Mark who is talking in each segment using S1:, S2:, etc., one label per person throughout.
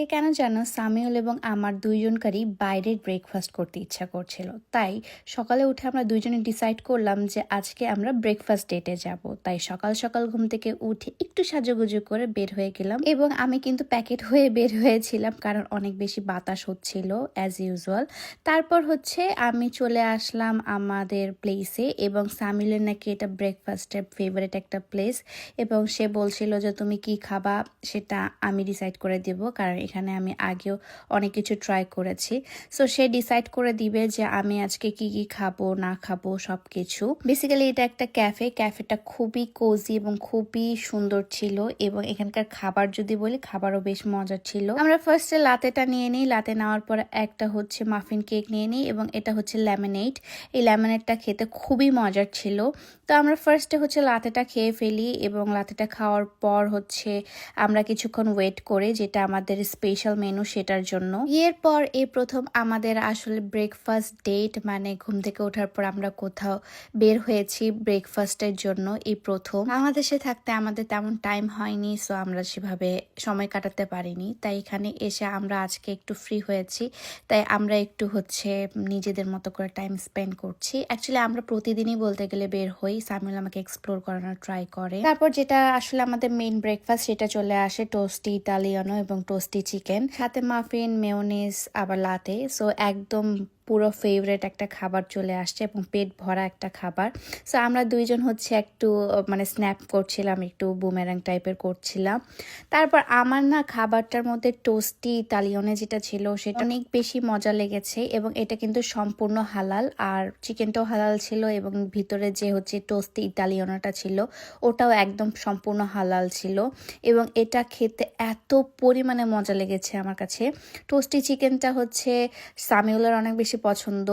S1: আজকে কেন জানো সামিউল এবং আমার দুইজনকারই বাইরের ব্রেকফাস্ট করতে ইচ্ছা করছিল। তাই সকালে উঠে আমরা দুইজনে ডিসাইড করলাম যে আজকে আমরা ব্রেকফাস্ট ডেটে যাব। তাই সকাল সকাল ঘুম থেকে উঠে একটু সাজুগুজু করে বের হয়ে গেলাম এবং আমি কিন্তু প্যাকেট হয়ে বের হয়েছিলাম কারণ অনেক বেশি বাতাস হচ্ছিল অ্যাজ ইউজুয়াল তারপর হচ্ছে আমি চলে আসলাম আমাদের প্লেসে এবং সামিলের নাকি এটা ব্রেকফাস্টের ফেভারিট একটা প্লেস এবং সে বলছিল যে, তুমি কি খাবা? সেটা আমি ডিসাইড করে দেব, কারণ এখানে আমি আগেও অনেক কিছু ট্রাই করেছি। সো সে ডিসাইড করে দিবে যে আমি আজকে কি কি খাব, না খাব সব কিছু বেসিক্যালি এটা একটা ক্যাফে ক্যাফেটা খুবই কোজি এবং খুবই সুন্দর ছিল এবং এখানকার খাবার যদি বলি, খাবারও বেশ মজার ছিল। আমরা ফার্স্টে লাতেটা নিয়ে নিই। লাতে নেওয়ার পর একটা হচ্ছে মাফিন কেক নিয়ে নিই এবং এটা হচ্ছে লেমনেড এই লেমনেডটা খেতে খুবই মজার ছিল। তো আমরা ফার্স্টে হচ্ছে লাতেটা খেয়ে ফেলি এবং লাতেটা খাওয়ার পর হচ্ছে আমরা কিছুক্ষণ ওয়েট করে, যেটা আমাদের স্পেশাল মেনু সেটার জন্য। এরপর এই প্রথম আমাদের আসলে ব্রেকফাস্ট ডেট মানে ঘুম থেকে ওঠার পর আমরা কোথাও বের হয়েছি ব্রেকফাস্টের জন্য এই প্রথম। বাংলাদেশে থাকতে আমাদের তেমন টাইম হয়নি সো আমরা সেভাবে সময় কাটাতে পারিনি। তাই এখানে এসে আমরা আজকে একটু ফ্রি হয়েছি। তাই আমরা একটু হচ্ছে নিজেদের মতো করে টাইম স্পেন্ড করছি। অ্যাকচুয়ালি আমরা প্রতিদিনই বলতে গেলে বের হই। সামিল আমাকে এক্সপ্লোর করানোর ট্রাই করে। তারপর যেটা আসলে আমাদের মেইন ব্রেকফাস্ট সেটা চলে আসে টোস্টি ইতালিয়ানো এবং টোস্টি চিকেন সাথে মাফিন মেয়োনিজ আবার লাতে সো একদম পুরো ফেভারেট একটা খাবার চলে আসছে এবং পেট ভরা একটা খাবার। সো আমরা দুইজন হচ্ছে একটু মানে স্ন্যাপ করছিলাম, একটু বুমেরাং টাইপের করছিলাম। তারপর আমার না খাবারটার মধ্যে টোস্টি ইতালিয়নে যেটা ছিল, সেটা অনেক বেশি মজা লেগেছে এবং এটা কিন্তু সম্পূর্ণ হালাল। আর চিকেনটাও হালাল ছিল এবং ভিতরে যে হচ্ছে টোস্টি ইতালিয়নটা ছিল, ওটাও একদম সম্পূর্ণ হালাল ছিল। এবং এটা খেতে এত পরিমাণে মজা লেগেছে আমার কাছে। টোস্টি চিকেনটা হচ্ছে সামিউলার অনেক বেশি পছন্দ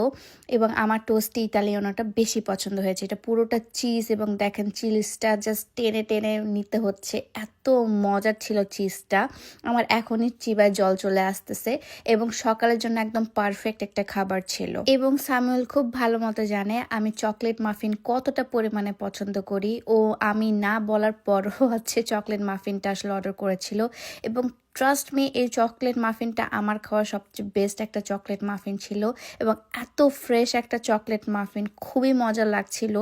S1: এবং আমার টোস্টি ইতালিয়ানোটা বেশি পছন্দ হয়েছে। এটা পুরোটা চিজ এবং দেখেন চিজটা জাস্ট টেনে টেনে নিতে হচ্ছে। এত মজার ছিল চিজটা। আমার এখনই চিবায় জল চলে আসতেছে এবং সকালের জন্য একদম পারফেক্ট একটা খাবার ছিল। এবং সামুয়েল খুব ভালো মতো জানে আমি চকলেট মাফিন কতটা পরিমাণে পছন্দ করি। ও আমি না বলার পরও হচ্ছে চকলেট মাফিনটা আসলে অর্ডার করেছিল এবং ট্রাস্ট মি এই চকলেট মাফিনটা আমার খাওয়া সবচেয়ে বেস্ট একটা চকলেট মাফিন ছিল এবং এত ফ্রেশ একটা চকলেট মাফিন খুবই মজা লাগছিল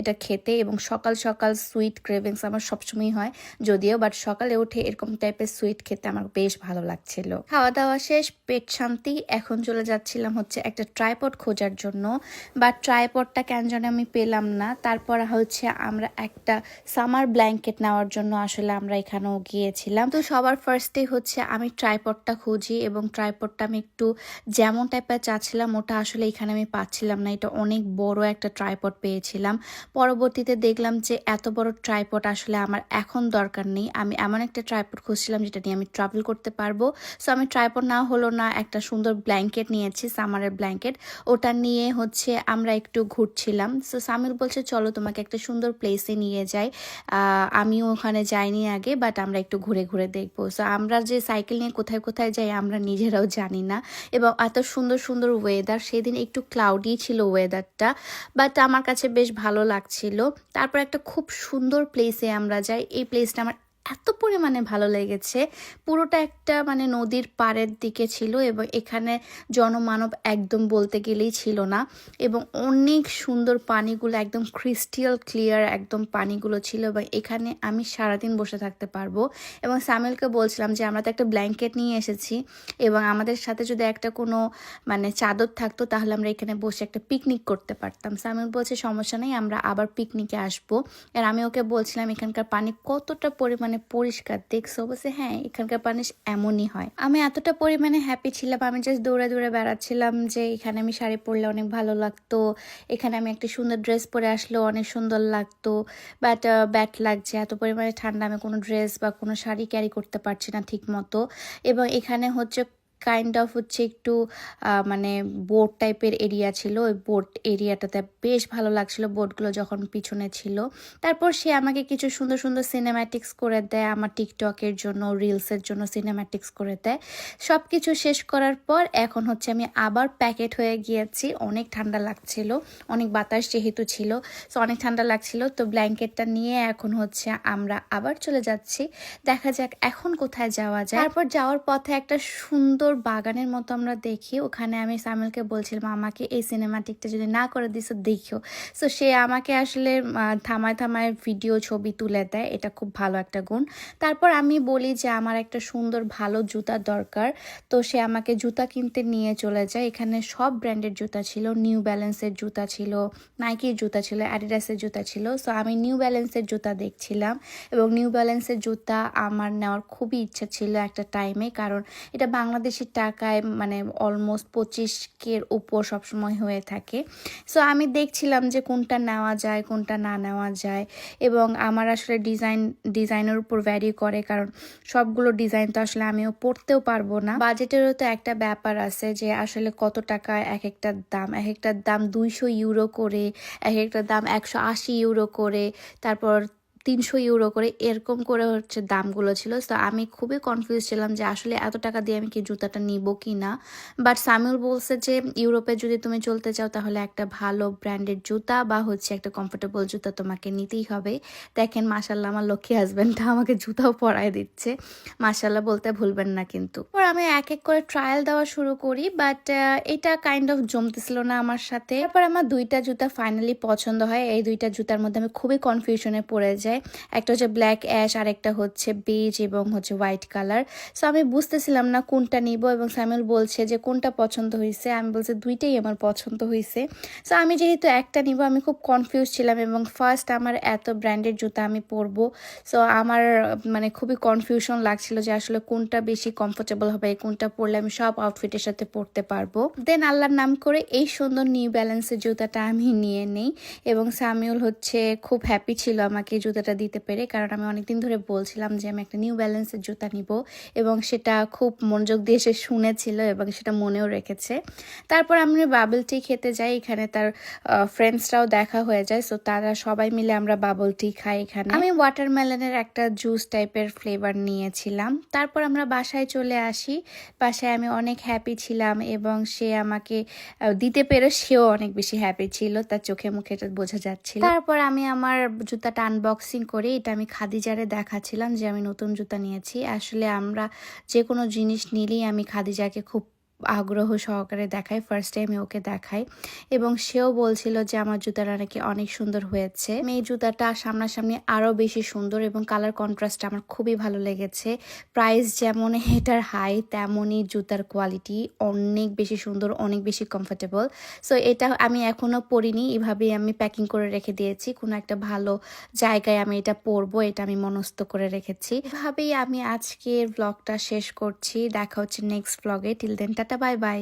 S1: এটা খেতে এবং সকাল সকাল সুইট ক্রেভিংস আমার সবসময়ই হয় যদিও বাট সকালে উঠে এরকম টাইপের সুইট খেতে আমার বেশ ভালো লাগছিল। খাওয়া দাওয়া শেষ, পেট শান্তি, এখন চলে যাচ্ছিলাম হচ্ছে একটা ট্রাইপড খোঁজার জন্য বা ট্রাইপডটা কেন জানে আমি পেলাম না। তারপর হচ্ছে আমরা একটা সামার ব্ল্যাঙ্কেট নেওয়ার জন্য আসলে আমরা এখানেও গিয়েছিলাম। তো সবার ফার্স্টে হচ্ছে আমি ট্রাইপডটা খুঁজি এবং ট্রাইপডটা আমি একটু যেমন টাইপের চাচ্ছিলাম, ওটা আসলে এখানে আমি পাচ্ছিলাম না। এটা অনেক বড় একটা ট্রাইপড পেয়েছিলাম। পরবর্তীতে দেখলাম যে এত বড় ট্রাইপড আসলে আমার এখন দরকার নেই। আমি এমন একটা ট্রাইপড খুঁজছিলাম যেটা নিয়ে আমি ট্রাভেল করতে পারব। সো আমি ট্রাইপড না হলো না একটা সুন্দর ব্ল্যাঙ্কেট নিয়েছি সামারের ব্ল্যাঙ্কেট ওটা নিয়ে হচ্ছে আমরা একটু ঘুরছিলাম। সো সামিল বলছে, চলো তোমাকে একটা সুন্দর প্লেসে নিয়ে যাই। আমিও ওখানে যাইনি আগে বাট আমরা একটু ঘুরে ঘুরে দেখব। সো আমরা যে সাইকেল নিয়ে কোথায় কোথায় যাই আমরা নিজেরাও জানি না। এবং এত সুন্দর সুন্দর ওয়েদার সেদিন একটু ক্লাউডি ছিল ওয়েদারটা বাট আমার কাছে বেশ ভালো লাগছিল। তারপর একটা খুব সুন্দর প্লেসে আমরা যাই। এই প্লেসটা আমার এত পরিমাণে ভালো লেগেছে। পুরোটা একটা মানে নদীর পাড়ের দিকে ছিল এবং এখানে জনমানব একদম বলতে গেলেই ছিল না এবং অনেক সুন্দর পানিগুলো একদম ক্রিস্টাল ক্লিয়ার একদম পানিগুলো ছিল এবং এখানে আমি সারাদিন বসে থাকতে পারব। এবং সামিলকে বলছিলাম যে, আমরা তো একটা ব্ল্যাঙ্কেট নিয়ে এসেছি এবং আমাদের সাথে যদি একটা কোনো মানে চাদর থাকতো, তাহলে আমরা এখানে বসে একটা পিকনিক করতে পারতাম। সামিল বলছে, সমস্যা নেই, আমরা আবার পিকনিকে আসব। আর আমি ওকে বলছিলাম, এখানকার পানি কতটা পরিমাণে পরিষ্কার, দেখছ? বলছে হ্যাঁ এখানকার পানি এমনই হয়। আমি এতটা পরিমাণে হ্যাপি ছিলাম, আমি জাস্ট দৌড়ে দৌড়ে বেড়াচ্ছিলাম যে এখানে আমি শাড়ি পরলে অনেক ভালো লাগতো, এখানে আমি একটা সুন্দর ড্রেস পরে আসলেও অনেক সুন্দর লাগতো বাট ব্যাট লাগছে। এত পরিমাণে ঠান্ডা, আমি কোনো ড্রেস বা কোনো শাড়ি ক্যারি করতে পারছি না ঠিক মতো এবং এখানে হচ্ছে কাইন্ড অফ হচ্ছে একটু মানে বোট টাইপের এরিয়া ছিল। ওই বোট এরিয়াটাতে বেশ ভালো লাগছিল বোটগুলো যখন পিছনে ছিল। তারপর সে আমাকে কিছু সুন্দর সুন্দর সিনেম্যাটিক্স করে দেয়, আমার টিকটকের জন্য রিলসের জন্য সিনেম্যাটিক্স করে দেয়। সব কিছু শেষ করার পর এখন হচ্ছে আমি আবার প্যাকেট হয়ে গিয়েছি। অনেক ঠান্ডা লাগছিল, অনেক বাতাস যেহেতু ছিল সো অনেক ঠান্ডা লাগছিল। তো ব্ল্যাঙ্কেটটা নিয়ে এখন হচ্ছে আমরা আবার চলে যাচ্ছি। দেখা যাক এখন কোথায় যাওয়া যায়। তারপর যাওয়ার পথে একটা সুন্দর বাগানের মতো আমরা দেখি। ওখানে আমি সামিলকে বলছিলাম, আমাকে এই সিনেমাটিকটা যদি না করে দিস দেখিও। সো সে আমাকে আসলে থামায় থামায় ভিডিও ছবি তুলে দেয়। এটা খুব ভালো একটা গুণ। তারপর আমি বলি যে, আমার একটা সুন্দর, ভালো জুতা দরকার। তো সে আমাকে জুতা কিনতে নিয়ে চলে যায়। এখানে সব ব্র্যান্ডের জুতা ছিল। নিউ ব্যালেন্সের জুতা ছিল নাইকির জুতা ছিল অ্যাডিডাসের জুতা ছিল। সো আমি নিউ ব্যালেন্সের জুতা দেখছিলাম এবং নিউ ব্যালেন্সের জুতা আমার নেওয়ার খুবই ইচ্ছা ছিল একটা টাইমে কারণ এটা বাংলাদেশের টাকায় মানে অলমোস্ট পঁচিশ কের উপর সবসময় হয়ে থাকে। সো আমি দেখছিলাম যে কোনটা নেওয়া যায়, কোনটা না নেওয়া যায় এবং আমার আসলে ডিজাইন ডিজাইনের উপর ভ্যারি করে কারণ সবগুলো ডিজাইন তো আসলে আমিও পড়তেও পারব না। বাজেটেরও তো একটা ব্যাপার আছে যে আসলে কত টাকা এক একটার দাম এক একটার দাম দুইশো ইউরো করে এক একটার দাম একশো আশি ইউরো করে, তারপর তিনশো ইউরো করে এরকম করে হচ্ছে দামগুলো ছিল। তো আমি খুবই কনফিউজ ছিলাম যে আসলে এত টাকা দিয়ে আমি কি জুতাটা নিব কি না? বাট সামিউল বলছে যে ইউরোপে যদি তুমি চলতে চাও তাহলে একটা ভালো ব্র্যান্ডের জুতা বা হচ্ছে একটা কমফোর্টেবল জুতা তোমাকে নিতেই হবে। দেখেন মাসাল্লাহ আমার লক্ষ্মী হাজব্যান্ডটা আমাকে জুতাও পরায় দিচ্ছে। মাসাল্লাহ বলতে ভুলবেন না কিন্তু। পর আমি এক এক করে ট্রায়াল দেওয়া শুরু করি বাট এটা কাইন্ড অফ জমতেছিল না আমার সাথে। তারপর আমার দুইটা জুতা ফাইনালি পছন্দ হয়। এই দুইটা জুতার মধ্যে আমি খুবই কনফিউশনে পড়ে যাই। একটা হচ্ছে ব্ল্যাক অ্যাশ আর একটা হচ্ছে বেজ এবং হচ্ছে হোয়াইট কালার সো আমি বুঝতেছিলাম না কোনটা নিব এবং স্যামুয়েল বলছে যে কোনটা পছন্দ হয়েছে আমি বলছি দুইটাই আমার পছন্দ হয়েছে সো আমি যেহেতু একটা নিব, আমি খুব কনফিউজ ছিলাম এবং ফার্স্ট আমার এত ব্র্যান্ডের জুতা আমি পরবো। সো আমার মানে খুবই কনফিউশন লাগছিল যে আসলে কোনটা বেশি কমফোর্টেবল হবে, কোনটা পরলে আমি সব আউটফিটের সাথে পরতে পারব। দেন আল্লাহর নাম করে এই সুন্দর নিউ ব্যালেন্সের জুতাটা আমি নিয়ে নেই এবং সামিউল হচ্ছে খুব হ্যাপি ছিল আমাকে এই জুতাটা দিতে পেরে, কারণ আমি অনেকদিন ধরে বলছিলাম যে আমি একটা নিউ ব্যালেন্সের জুতা নিব এবং সেটা খুব মনোযোগ দিয়ে সে শুনেছিল এবং সেটা মনেও রেখেছে। তারপর আমরা বাবল টি খেতে যাই, এখানে তার ফ্রেন্ডসরাও দেখা হয়ে যায় সো তারা সবাই মিলে আমরা বাবল টি খাই এখানে। আমি ওয়াটারমেলনের একটা জুস টাইপের ফ্লেভার নিয়েছিলাম। তারপর আমরা বাসায় চলে আসি। বাসায় আমি অনেক হ্যাপি ছিলাম এবং সে আমাকে দিতে পেরে সেও অনেক বেশি হ্যাপি ছিল, তার চোখে মুখে এটা বোঝা যাচ্ছিল। তারপর আমি আমার জুতাটা আনবক্সিং করে এটা আমি খাদিজারে দেখাচ্ছিলাম যে আমি নতুন জুতা নিয়েছি। আসলে আমরা যে কোনো জিনিস নিলেই আমি খাদিজাকে খুব আগ্রহ সহকারে দেখাই ফার্স্ট টাইম ওকে দেখাই এবং সেও বলছিল যে, আমার জুতাটা নাকি অনেক সুন্দর হয়েছে। এই জুতাটা সামনাসামনি আরও বেশি সুন্দর এবং কালার কন্ট্রাস্ট আমার খুবই ভালো লেগেছে। প্রাইস যেমন এটার হাই তেমনই জুতার কোয়ালিটি অনেক বেশি সুন্দর, অনেক বেশি কমফোর্টেবল সো এটা আমি এখনও পরিনি, এভাবেই আমি প্যাকিং করে রেখে দিয়েছি। কোনো একটা ভালো জায়গায় আমি এটা পরবো, এটা আমি মনস্থ করে রেখেছি। এভাবেই আমি আজকের ব্লগটা শেষ করছি। দেখা হচ্ছে নেক্সট ব্লগে till then tata bye bye